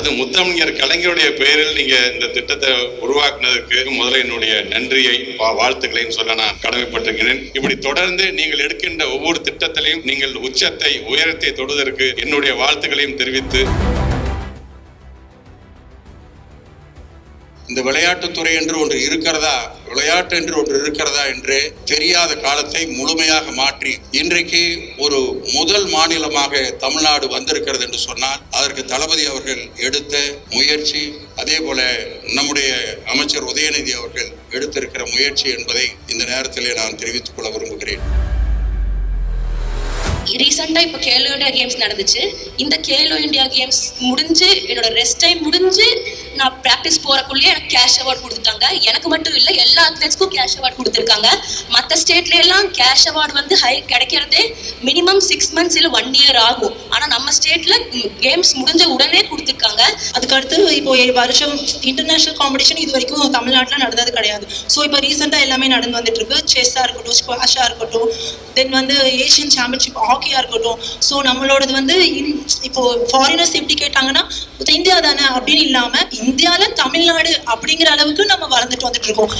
அது முத்தமிழர் கலைஞருடைய பெயரில் நீங்க இந்த திட்டத்தை உருவாக்குனதுக்கு முதல்ல என்னுடைய நன்றியை வா- வாழ்த்துக்களையும் சொல்ல நான் கடமைப்பட்டிருக்கிறேன். இப்படி தொடர்ந்து நீங்கள் எடுக்கின்ற ஒவ்வொரு திட்டத்திலையும் நீங்கள் உச்சத்தை உயரத்தை தொடுவதற்கு என்னுடைய வாழ்த்துக்களையும் தெரிவித்து இந்த விளையாட்டுத்துறை என்று ஒன்று இருக்கிறதா? விளையாட்டு என்று ஒன்று இருக்கிறதா என்று தெரியாத காலத்தை முழுமையாக மாற்றி இன்றைக்கு ஒரு முதல் மாநிலமாக தமிழ்நாடு வந்திருக்கிறது என்று சொன்னால் அதற்கு தளபதி அவர்கள் எடுத்த முயற்சி அதே போல நம்முடைய அமைச்சர் உதயநிதி அவர்கள் எடுத்திருக்கிற முயற்சி என்பதை இந்த நேரத்திலே நான் தெரிவித்துக் கொள்ள விரும்புகிறேன். ரீசெண்டாக இப்போ கேலோ இண்டியா கேம்ஸ் நடந்துச்சு. இந்த கேலோ இண்டியா கேம்ஸ் முடிஞ்சு என்னோட ரெஸ்ட் டைம் முடிஞ்சு நான் ப்ராக்டிஸ் போகிறக்குள்ளேயே எனக்கு கேஷ் அவார்ட் கொடுத்துட்டாங்க. எனக்கு மட்டும் இல்லை எல்லா அத்லெட்ஸ்க்கும் கேஷ் அவார்ட் கொடுத்துருக்காங்க. மற்ற ஸ்டேட்ல எல்லாம் கேஷ் அவார்டு வந்து ஹை கிடைக்கிறதே மினிமம் சிக்ஸ் மந்த்ஸ் இல்லை ஒன் இயர் ஆகும். ஆனால் நம்ம ஸ்டேட்ல கேம்ஸ் முடிஞ்ச உடனே கொடுத்துருக்காங்க. அதுக்கடுத்து இப்போ வருஷம் இன்டர்நேஷனல் காம்படிஷன் இது வரைக்கும் தமிழ்நாட்டில் நடந்தது கிடையாது. ஸோ இப்போ ரீசெண்டாக எல்லாமே நடந்து வந்துட்டு இருக்கு. செஸ்ஸாக இருக்கட்டும் ஸ்குவாஷாக இருக்கட்டும். தென் வந்து ஏஷியன் சாம்பியன்ஷிப் ஹாக்கியாக இருக்கட்டும். ஸோ நம்மளோடது வந்து இன்- இப்போ ஃபாரினர்ஸ் எப்படி கேட்டாங்கன்னா இந்தியா தானே? அப்படின்னு இல்லாமல் இந்தியாவில் தமிழ்நாடு அப்படிங்கிற அளவுக்கு நம்ம வளர்ந்துட்டு வந்துட்டு இருக்கோம்.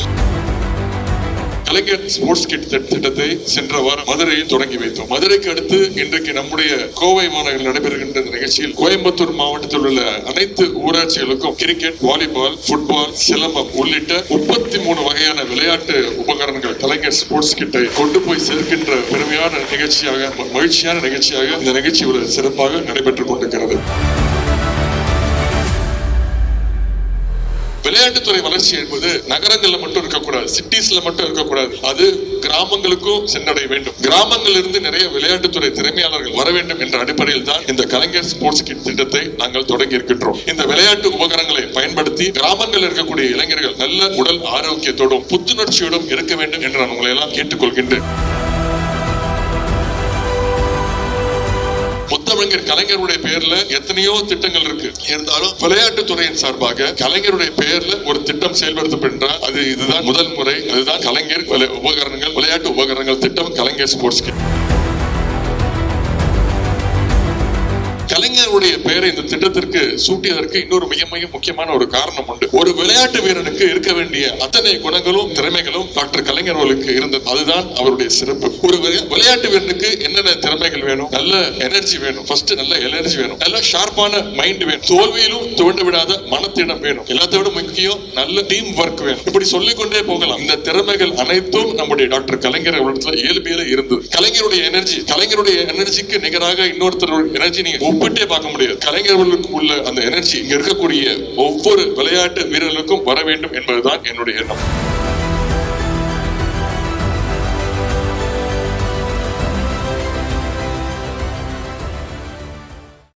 கலைஞர் ஸ்போர்ட்ஸ் கிட் திட்டத்தை சென்ற வாரம் மதுரையில் தொடங்கி வைத்தோம். மதுரைக்கு அடுத்து இன்றைக்கு நம்முடைய கோவை மாநகரில் நடைபெறுகின்ற நிகழ்ச்சியில் கோயம்புத்தூர் மாவட்டத்தில் உள்ள அனைத்து ஊராட்சிகளுக்கும் கிரிக்கெட் வாலிபால் ஃபுட்பால் சிலம்பம் உள்ளிட்ட முப்பத்தி மூணு வகையான விளையாட்டு உபகரணங்கள் கலைஞர் ஸ்போர்ட்ஸ் கிட்டை கொண்டு போய் சேர்க்கின்ற பெருமையான நிகழ்ச்சியாக மகிழ்ச்சியான நிகழ்ச்சியாக இந்த நிகழ்ச்சி ஒரு சிறப்பாக நடைபெற்றுக் கொண்டிருக்கிறது. விளையாட்டுத்துறை வளர்ச்சி என்பது நகரங்கள்ல மட்டும் இருக்கக்கூடாது சிட்டிஸ்ல மட்டும் இருக்கக்கூடாது. அது கிராமங்களுக்கும் சென்றடைய வேண்டும். கிராமங்கள் இருந்து நிறைய விளையாட்டுத்துறை திறமையாளர்கள் வர வேண்டும் என்ற அடிப்படையில் தான் இந்த கலைஞர் ஸ்போர்ட்ஸ் கிட் திட்டத்தை நாங்கள் தொடங்கி இருக்கின்றோம். இந்த விளையாட்டு உபகரணங்களை பயன்படுத்தி கிராமங்களில் இருக்கக்கூடிய இளைஞர்கள் நல்ல உடல் ஆரோக்கியத்தோடும் புத்துணர்ச்சியோடும் இருக்க வேண்டும் என்று நான் உங்களை எல்லாம் கேட்டுக்கொள்கின்றேன். முத்தமிழர் கலைஞருடைய பேர்ல எத்தனையோ திட்டங்கள் இருக்கு. இருந்தாலும் விளையாட்டு துறையின் சார்பாக கலைஞருடைய பெயர்ல ஒரு திட்டம் செயல்படுத்தப்படுகிறார் அது இதுதான் முதல் முறை. அதுதான் கலைஞர் உபகரணங்கள் விளையாட்டு உபகரணங்கள் திட்டம் கலைஞர் ஸ்போர்ட்ஸ் கிட் கலைஞருடைய பெயரை இந்த திட்டத்திற்கு சூட்டியதற்கு இன்னொரு மிக மிக முக்கியமான ஒரு காரணம் உண்டு. ஒரு விளையாட்டு வீரனுக்கு இருக்க வேண்டிய அத்தனை குணங்களும் திறமைகளும் டாக்டர் கலைஞர் அவர்களுக்கு இருந்தது. அதுதான் அவருடைய சிறப்பு. ஒரு விளையாட்டு வீரனுக்கு என்னென்ன திறமைகள் வேணும்? நல்ல எனர்ஜி வேணும். ஃபர்ஸ்ட் நல்ல எனர்ஜி வேணும். நல்ல ஷார்ப்பான மைண்ட் வேணும். தோல்வியிலும் துவண்டு விடாத மனத்திடம் வேணும். எல்லாத்தோட முக்கியம் நல்ல டீம் ஒர்க் வேணும். இப்படி சொல்லிக்கொண்டே போகலாம். இந்த திறமைகள் அனைத்தும் நம்முடைய டாக்டர் கலைஞர் அவர்களிடத்துல இயல்பியல இருந்தது. கலைஞருடைய எனர்ஜி கலைஞருடைய எனர்ஜிக்கு நிகராக இன்னொருத்தர் எனர்ஜி நீங்க ஒப்பிட்டே பார்க்க முடியாது. கலைஞர்களுக்கு உள்ள அந்த எனர்ஜி இங்க இருக்கக்கூடிய ஒவ்வொரு விளையாட்டு வீரர்களுக்கும் வர வேண்டும் என்பதுதான் என்னுடைய எண்ணம்.